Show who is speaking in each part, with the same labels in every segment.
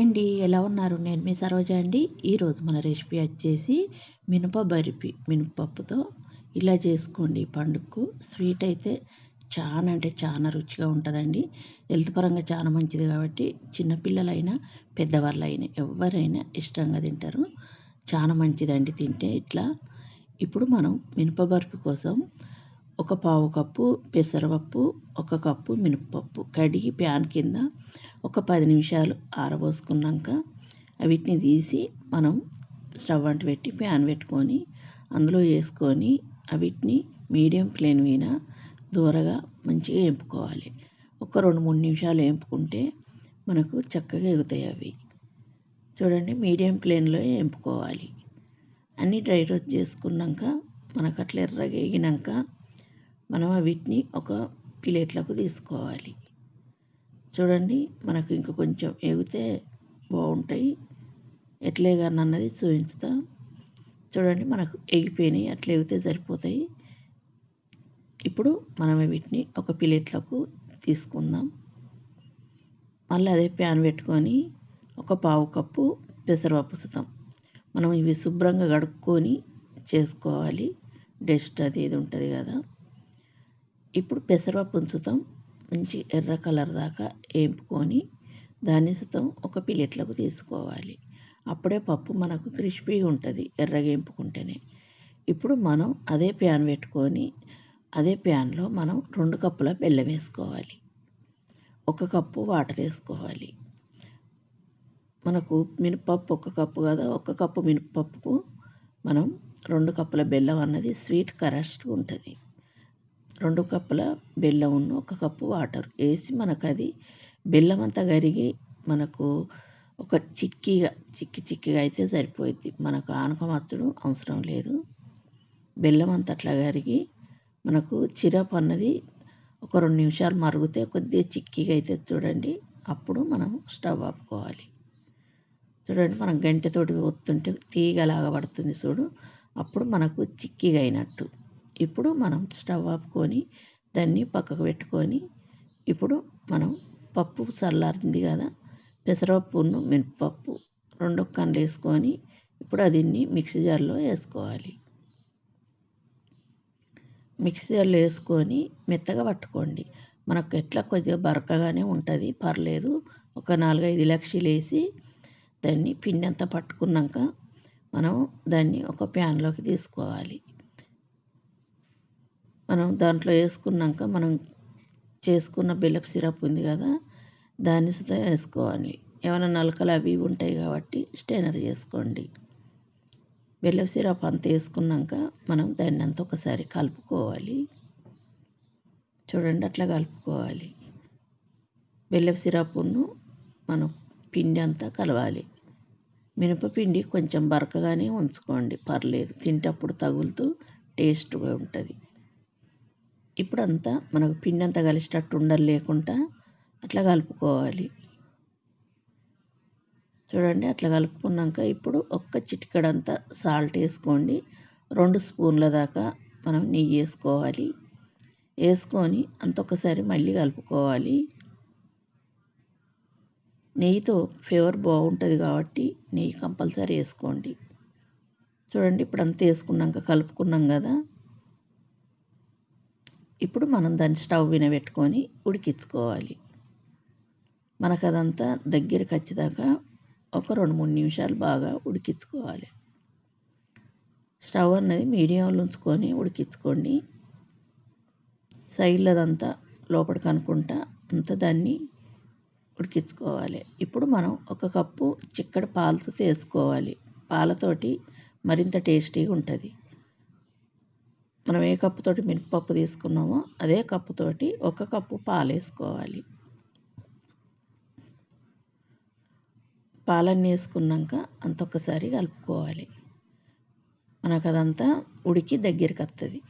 Speaker 1: అండి ఎలా ఉన్నారు? నేను మీ సరోజ అండి. ఈరోజు మన రెసిపీ వచ్చేసి మినప బరిపి మినపప్పుతో ఇలా చేసుకోండి. పండుగకు స్వీట్ అయితే చాలా అంటే చాలా రుచిగా ఉంటుందండి. హెల్త్ పరంగా చాలా మంచిది కాబట్టి చిన్నపిల్లలైనా పెద్దవాళ్ళైనా ఎవరైనా ఇష్టంగా తింటారు. చాలా మంచిదండి తింటే ఇట్లా. ఇప్పుడు మనం మినప బర్ఫీ కోసం ఒక పావు కప్పు పెసరపప్పు ఒక కప్పు మినప్పప్పు. కడిగి ప్యాన్ కింద ఒక పది నిమిషాలు ఆరబోసుకున్నాక వీటిని తీసి మనం స్టవ్ అంటు పెట్టి ప్యాన్ పెట్టుకొని అందులో వేసుకొని వీటిని మీడియం ఫ్లేమ్ మీద దూరగా మంచిగా వేపుకోవాలి ఒక రెండు మూడు నిమిషాలు వేపుకుంటే మనకు చక్కగా ఎగుతాయి అవి. చూడండి మీడియం ఫ్లేమ్లో వేపుకోవాలి అన్నీ డ్రై రోస్ట్ చేసుకున్నాక మనకు అట్లా ఎర్రగా వేగినాక మనం వీటిని ఒక ప్లేట్లకు తీసుకోవాలి. చూడండి మనకు ఇంకా కొంచెం ఎగితే బాగుంటాయి. ఎట్లే కానీ అన్నది చూపించుతా చూడండి మనకు ఎగిపోయినాయి అట్లా ఎగితే సరిపోతాయి. ఇప్పుడు మనం వీటిని ఒక ప్లేట్లకు తీసుకుందాం. మళ్ళీ అదే ప్యాన్ పెట్టుకొని ఒక పావు కప్పు పెసరపప్పు సుతం మనం ఇవి శుభ్రంగా కడుక్కొని చేసుకోవాలి. డస్ట్ అది ఇది ఉంటుంది కదా. ఇప్పుడు పెసరపప్పు ఉంచుతాం మంచి ఎర్ర కలర్ దాకా వేపుకొని దాన్ని సుతం ఒక ప్లేట్లకు తీసుకోవాలి. అప్పుడే పప్పు మనకు క్రిస్పీగా ఉంటుంది ఎర్రగా వేపుకుంటేనే. ఇప్పుడు మనం అదే ప్యాన్ పెట్టుకొని అదే ప్యాన్లో మనం రెండు కప్పుల బెల్లం వేసుకోవాలి. ఒక కప్పు వాటర్ వేసుకోవాలి. మనకు మినపప్పు ఒక కప్పు కదా ఒక కప్పు మినపప్పుకు మనం రెండు కప్పుల బెల్లం అన్నది స్వీట్ కరస్ట్ ఉంటుంది. రెండు కప్పుల బెల్లం ఒక కప్పు వాటర్ వేసి మనకు అది బెల్లం అంతా కరిగి మనకు ఒక చిక్కిగా చిక్కి చిక్కిగా అయితే సరిపోయిద్ది. మనకు ఆనకం అచ్చడం అవసరం లేదు. బెల్లం అంతా అట్లా కరిగి మనకు చిరప్ అన్నది ఒక రెండు నిమిషాలు మరుగుతే కొద్దిగా చిక్కిగా అయితే చూడండి. అప్పుడు మనం స్టవ్ ఆపుకోవాలి. చూడండి మనం గంటెతోటి ఒత్తుంటే తీగలాగా పడుతుంది చూడు. అప్పుడు మనకు చిక్కిగా అయినట్టు. ఇప్పుడు మనం స్టవ్ ఆపుకొని దాన్ని పక్కకు పెట్టుకొని ఇప్పుడు మనం పప్పు చల్లారింది కదా పెసరపప్పును మినపప్పు రెండు కన్నులు వేసుకొని ఇప్పుడు దీన్ని మిక్సీ జార్లో వేసుకోవాలి. మిక్సీ జార్లో వేసుకొని మెత్తగా పట్టుకోండి. మనకు ఎట్లా కొద్దిగా బరకగానే ఉంటుంది పర్లేదు. ఒక నాలుగైదు లక్షలు వేసి దాన్ని పిండి అంతా పట్టుకున్నాక మనం దాన్ని ఒక ప్యాన్లోకి తీసుకోవాలి. మనం దాంట్లో వేసుకున్నాక మనం చేసుకున్న బెల్లపు సిరప్ ఉంది కదా దాన్ని సుతా వేసుకోవాలి. ఏమైనా నలకలు అవి ఉంటాయి కాబట్టి స్టెయినర్ చేసుకోండి. బెల్లపు సిరప్ అంత వేసుకున్నాక మనం దాన్ని అంతా ఒకసారి కలుపుకోవాలి. చూడండి అట్లా కలుపుకోవాలి. బెల్లపు సిరప్ను మనం పిండి అంతా కలవాలి. మినపపిండి కొంచెం బరకగానే ఉంచుకోండి పర్లేదు. తింటప్పుడు తగులుతూ టేస్ట్గా ఉంటుంది. ఇప్పుడు అంతా మనకు పిండి అంతా కలిసేటట్టు ఉండలు లేకుండా అట్లా కలుపుకోవాలి. చూడండి అట్లా కలుపుకున్నాక ఇప్పుడు ఒక్క చిటికడంతా సాల్ట్ వేసుకోండి. రెండు స్పూన్ల దాకా మనం నెయ్యి వేసుకోవాలి. వేసుకొని అంత ఒకసారి మళ్ళీ కలుపుకోవాలి. నెయ్యితో ఫ్లేవర్ బాగుంటుంది కాబట్టి నెయ్యి కంపల్సరీ వేసుకోండి. చూడండి ఇప్పుడు అంతా వేసుకున్నాక కలుపుకున్నాం కదా. ఇప్పుడు మనం దాన్ని స్టవ్ వినబెట్టుకొని పెట్టుకొని ఉడికించుకోవాలి. మనకు అదంతా దగ్గరికి వచ్చేదాకా ఒక రెండు మూడు నిమిషాలు బాగా ఉడికించుకోవాలి. స్టవ్ అన్నది మీడియంలో ఉంచుకొని ఉడికించుకోండి. సైడ్లదంతా లోపలికి అనుకుంటా అంతా దాన్ని ఉడికించుకోవాలి. ఇప్పుడు మనం ఒక కప్పు చిక్కడి పాలతో తీసుకోవాలి పాలతోటి మరింత టేస్టీగా ఉంటుంది. మనం ఏ కప్పుతోటి మినపప్పు తీసుకున్నామో అదే కప్పుతోటి ఒక కప్పు పాలు వేసుకోవాలి. పాలన్నీ వేసుకున్నాక అంత ఒక్కసారి కలుపుకోవాలి. మనకు అదంతా ఉడికి దగ్గరికి వస్తుంది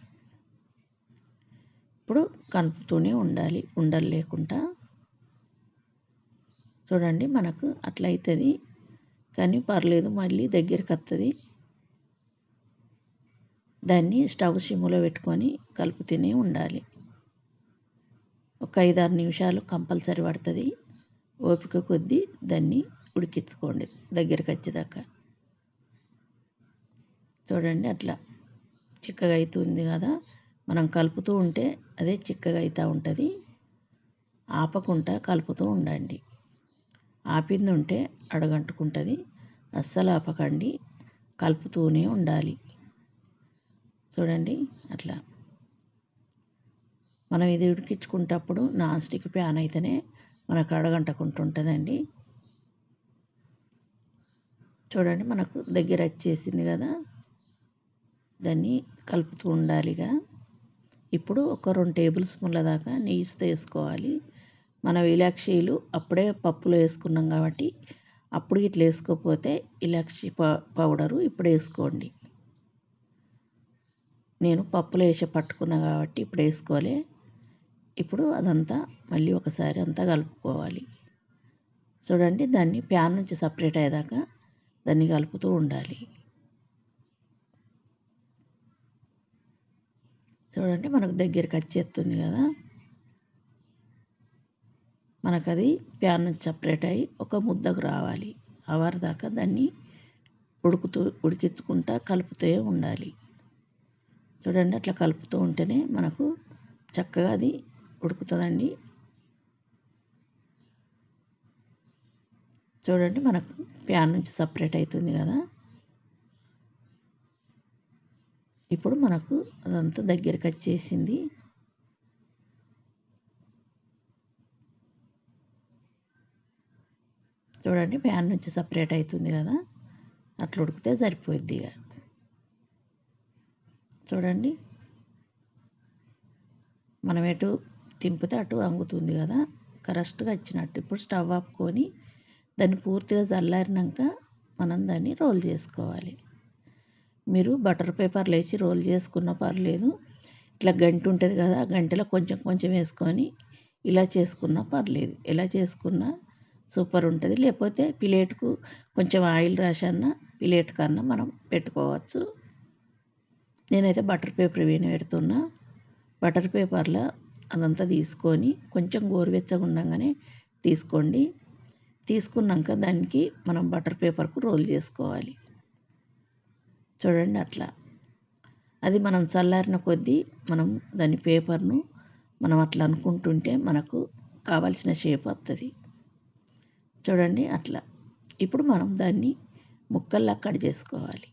Speaker 1: ఇప్పుడు కలుపుతూనే ఉండాలి. ఉండలు లేకుండా. చూడండి మనకు అట్లా అవుతుంది కానీ పర్లేదు మళ్ళీ దగ్గరికి వస్తుంది దాన్ని స్టవ్ సిమ్లో పెట్టుకొని కలుపుతూనే ఉండాలి. ఒక ఐదారు నిమిషాలు కంపల్సరీ పడుతుంది. ఓపిక కొద్దీ దాన్ని ఉడికించుకోండి దగ్గరికి వచ్చేదాకా. చూడండి అట్లా చిక్కగా అవుతుంది కదా. మనం కలుపుతూ ఉంటే అదే చిక్కగా అవుతూ ఉంటుంది. ఆపకుండా కలుపుతూ ఉండండి. ఆపింది ఉంటే అడగంటుకుంటుంది. అస్సలు ఆపకండి. కలుపుతూనే ఉండాలి. చూడండి అట్లా. మనం ఇది ఉడికించుకుంటప్పుడు నాన్ స్టిక్ ప్యాన్ అయితేనే మనకు అడగంటకుంటుంటుందండి. చూడండి మనకు దగ్గర వచ్చేసింది కదా. దాన్ని కలుపుతూ ఉండాలిగా. ఇప్పుడు ఒక రెండు టేబుల్ స్పూన్ల దాకా నెయ్యి వేసుకోవాలి మనం ఇలాక్షీలు అప్పుడే పప్పులో వేసుకున్నాం కాబట్టి అప్పుడు ఇట్లా వేసుకోకపోతే ఇలాక్షి పౌడరు ఇప్పుడు వేసుకోండి. నేను పప్పులో వేసి పట్టుకున్నా కాబట్టి ఇప్పుడు వేసుకోవాలి. ఇప్పుడు అదంతా మళ్ళీ ఒకసారి అంతా కలుపుకోవాలి. చూడండి దాన్ని ప్యాన్ నుంచి సపరేట్ అయ్యేదాకా దాన్ని కలుపుతూ ఉండాలి. చూడండి మనకు దగ్గరికి వచ్చేస్తుంది కదా. మనకు అది ప్యాన్ నుంచి సపరేట్ అయ్యి ఒక ముద్దకు రావాలి. అవర్ దాకా దాన్ని ఉడుకుతూ ఉడికించుకుంటా కలుపుతూ ఉండాలి. చూడండి అట్లా కలుపుతూ ఉంటేనే మనకు చక్కగా అది ఉడుకుతుందండి. చూడండి మనకు ప్యాన్ నుంచి సపరేట్ అవుతుంది కదా. ఇప్పుడు మనకు అదంతా దగ్గరికి వచ్చేసింది. చూడండి ప్యాన్ నుంచి సపరేట్ అవుతుంది కదా. అట్లా ఉడికితే సరిపోద్ది ఇక. చూడండి. మనం ఎటు తింపితే అటు అంగుతుంది కదా. కరెక్ట్గా వచ్చినట్టు ఇప్పుడు స్టవ్ ఆపుకొని దాన్ని పూర్తిగా చల్లారినాక మనం దాన్ని రోల్ చేసుకోవాలి. మీరు బటర్ పేపర్లు వేసి రోల్ చేసుకున్న పర్లేదు. ఇట్లా గంట ఉంటుంది కదా గంటలో కొంచెం కొంచెం వేసుకొని ఇలా చేసుకున్నా పర్లేదు. ఇలా చేసుకున్నా సూపర్ ఉంటుంది. లేకపోతే ప్లేట్కు కొంచెం ఆయిల్ రాసన్నా ప్లేట్ కన్నా మనం పెట్టుకోవచ్చు. నేనైతే బటర్ పేపర్ వేని పెడుతున్నా. బటర్ పేపర్లో అదంతా తీసుకొని కొంచెం గోరువెచ్చగా ఉండగానే తీసుకోండి. తీసుకున్నాక దానికి మనం బటర్ పేపర్కు రోల్ చేసుకోవాలి. చూడండి అట్లా. అది మనం చల్లారిన కొద్దీ మనం దాని పేపర్ను మనం అట్లా అనుకుంటుంటే మనకు కావాల్సిన షేప్ వస్తుంది చూడండి అట్లా. ఇప్పుడు మనం దాన్ని ముక్కల్లా కట్ చేసుకోవాలి.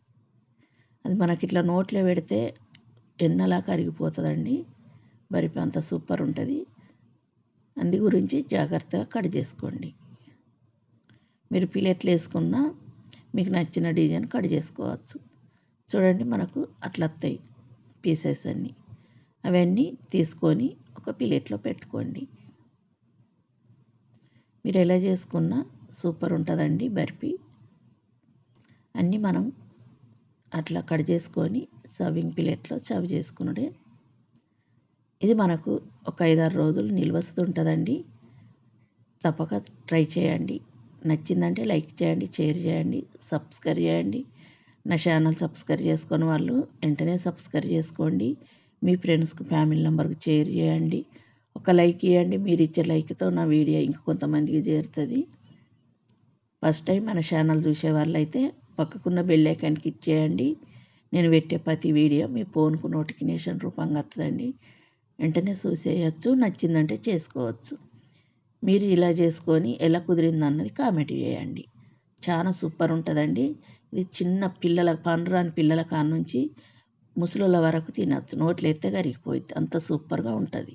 Speaker 1: అది మనకి ఇట్లా నోట్లో పెడితే ఎన్నలా కరిగిపోతుందండి. బరిపి అంత సూపర్ ఉంటుంది. అందు గురించి జాగ్రత్తగా కట్ చేసుకోండి. మీరు ప్లేట్లు వేసుకున్నా మీకు నచ్చిన డిజైన్ కట్ చేసుకోవచ్చు. చూడండి మనకు అట్లా వస్తాయి పీసెస్ అన్నీ. అవన్నీ తీసుకొని ఒక ప్లేట్లో పెట్టుకోండి. మీరు ఎలా చేసుకున్నా సూపర్ ఉంటుందండి బర్ఫీ. అన్నీ మనం అట్లా కట్ చేసుకొని సర్వింగ్ ప్లేట్లో సర్వ్ చేసుకున్నడే ఇది మనకు ఒక ఐదారు రోజులు నిల్వస్తుంటుందండి. తప్పక ట్రై చేయండి. నచ్చిందంటే లైక్ చేయండి షేర్ చేయండి సబ్స్క్రైబ్ చేయండి. నా ఛానల్ సబ్స్క్రైబ్ చేసుకుని వాళ్ళు వెంటనే సబ్స్క్రైబ్ చేసుకోండి. మీ ఫ్రెండ్స్కి ఫ్యామిలీ నెంబర్కి షేర్ చేయండి. ఒక లైక్ ఇవ్వండి మీరు ఇచ్చే లైక్తో నా వీడియో ఇంకొంతమందికి చేరుతుంది. ఫస్ట్ టైం మన ఛానల్ చూసే వాళ్ళైతే పక్కకున్న బెల్ క్లిక్ ఇచ్చేయండి. నేను పెట్టే ప్రతి వీడియో మీ ఫోన్కు నోటిఫికేషన్ రూపంగా వస్తుందండి. వెంటనే చూసేయచ్చు నచ్చిందంటే చేసుకోవచ్చు. మీరు ఇలా చేసుకొని ఎలా కుదిరిందన్నది కామెంట్ చేయండి. చాలా సూపర్ ఉంటుందండి. ఇది చిన్న పిల్లల పనురాని పిల్లల కాడ నుంచి ముసలుల వరకు తినచ్చు. నోట్లో ఎత్తే కరిగిపోయింది అంత సూపర్గా ఉంటుంది.